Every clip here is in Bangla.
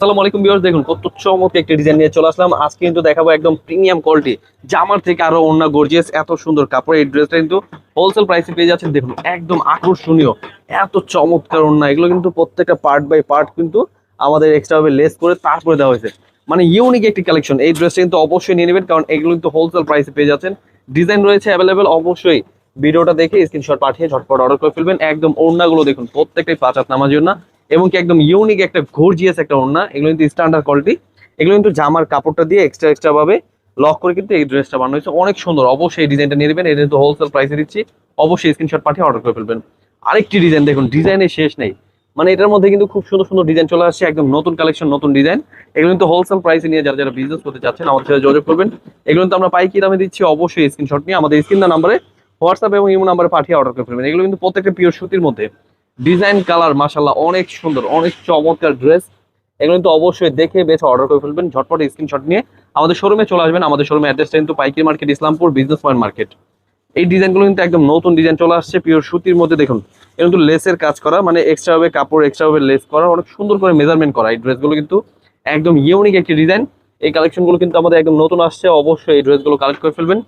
আসসালামু আলাইকুম ভিউয়ার্স, দেখুন কত চমৎকার একটা ডিজাইন নিয়ে চলে আসলাম। আজকে কিন্তু দেখাবো একদম প্রিমিয়াম কোয়ালিটি জামার থেকে আরও অন্য গর্জিয়াস এত সুন্দর কাপড়। এই ড্রেসটা কিন্তু হোলসেল প্রাইসে পেয়ে যাচ্ছেন, দেখুন, একদম আকর্ষণীয়। এত চমৎকার অন্য এগুলো কিন্তু প্রত্যেকটা পার্ট বাই পার্ট কিন্তু আমাদের এক্সট্রা ভাবে লেস করে তারপরে দেওয়া হয়েছে। মানে ইউনিক একটি কালেকশন এই ড্রেসটা কিন্তু অবশ্যই নিয়ে নেবেন, কারণ এগুলো কিন্তু হোলসেল প্রাইসে পেয়ে যাচ্ছেন। ডিজাইন রয়েছে অ্যাভেলেবেল অবশ্যই ভিডিওটা দেখে স্ক্রিনশট পাঠিয়ে ঝটপট অর্ডার করে ফেলবেন। একদম ওড়নাগুলো দেখুন, প্রত্যেকটাই পাঁচ হাত নামার জন্য এবং কি একদম ইউনিক একটা গর্জিয়াস একটা ওড়না। এগুলো কিন্তু স্ট্যান্ডার্ড কোয়ালিটি এগুলো কিন্তু জামার কাপড়টা দিয়ে এক্সট্রা এক্সট্রা ভাবে লক করে কিন্তু এই ড্রেসটা বানানো হয়েছে। অনেক সুন্দর। অবশ্যই এই ডিজাইনটা নিয়ে নেবেন। এটা কিন্তু হোলসেল প্রাইসে দিচ্ছি। অবশ্যই স্ক্রিনশট পাঠিয়ে অর্ডার করে ফেলবেন। আরেকটি ডিজাইন দেখুন ডিজাইনের শেষ নেই। মানে এটার মধ্যে কিন্তু খুব সুন্দর সুন্দর ডিজাইন চলে আসছে। একদম নতুন কালেকশন নতুন ডিজাইন এগুলো কিন্তু হোলসেল প্রাইসে নিয়ে যারা যারা বিজনেস করতে চাচ্ছেন, আমাদের সাথে যোগাযোগ করবেন। এগুলো কিন্তু আমরা পাইকি দামে দিচ্ছি। অবশ্যই স্ক্রিনশট নিয়ে আমাদের স্ক্রিন নাম্বারে হোয়াটসঅ্যাপ এবং ইমো নাম্বারে পাঠিয়ে অর্ডার করে ফেলবেন। এগুলো কিন্তু প্রত্যেকটা পিওর সুতির মধ্যে। ডিজাইন কালার মাশাল্লাহ অনেক সুন্দর, অনেক চমৎকার ড্রেস এগুলো কিন্তু অবশ্যই দেখে বেছে অর্ডার করে ফেলবেন, ঝটপট স্ক্রিনশট নিয়ে। আমাদের শোরুমে চলে আসবেন, আমাদের শোরুমে অ্যাড্রেসটা কিন্তু পাইকারি market Islampur business point market এই ডিজাইনগুলো কিন্তু একদম নতুন ডিজাইন চলে আসছে পিওর সুতির মধ্যে দেখুন। এগুলো কিন্তু লেসের কাজ করা মানে এক্সট্রা ভাবে কাপড় এক্সট্রা ভাবে লেস করা, অনেক সুন্দর করে মেজারমেন্ট করা এই ড্রেসগুলো কিন্তু। একদম ইউনিক একটি ডিজাইন এই কালেকশনগুলো কিন্তু আমাদের একদম নতুন আসছে, অবশ্যই এই ড্রেসগুলো কালেক্ট করে ফেলবেন।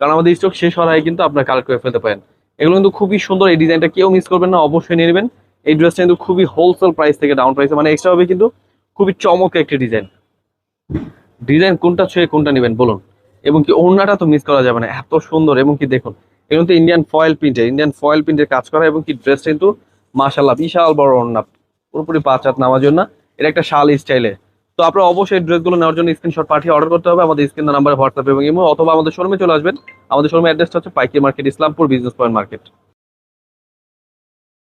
কারণ আমাদের স্টক শেষ হওয়ার আগে কিন্তু আপনারা কালেক্ট করে ফেলতে পারেন। এগুলো কিন্তু খুবই সুন্দর। এই ডিজাইনটা কেউ মিস করবেন না, অবশ্যই নিয়ে নেবেন। এই ড্রেসটা কিন্তু খুবই হোলসেল প্রাইস থেকে ডাউন প্রাইসে মানে এক্সট্রা হবে কিন্তু খুবই চমক একটি ডিজাইন ডিজাইন কোনটা ছুঁয়ে কোনটা নেবেন, বলুন। এবং কি ওড়নাটা তো মিস করা যাবে না, এত সুন্দর। এবং কি দেখুন, এগুলো তো ইন্ডিয়ান ফয়েল প্রিন্টের ইন্ডিয়ান ফয়েল প্রিন্টের কাজ করা এবং কি ড্রেসটা কিন্তু মাশাল্লাহ বিশাল বড় ওড়না। পুরোপুরি পাঁচ হাত নামার জন্য এটা একটা শাল স্টাইলে তো আপনারা অবশ্যই ড্রেসগুলো নেওয়ার জন্য স্ক্রিনশট পাঠিয়ে অর্ডার করতে হবে। আমাদের স্ক্রিন নাম্বার হোয়াটসঅ্যাপ এবং ইমো অথবা আমাদের শোরুমে চলে আসবেন। আমাদের শোরুমে অ্যাড্রেসটা হচ্ছে পাইকি market Islampur business point market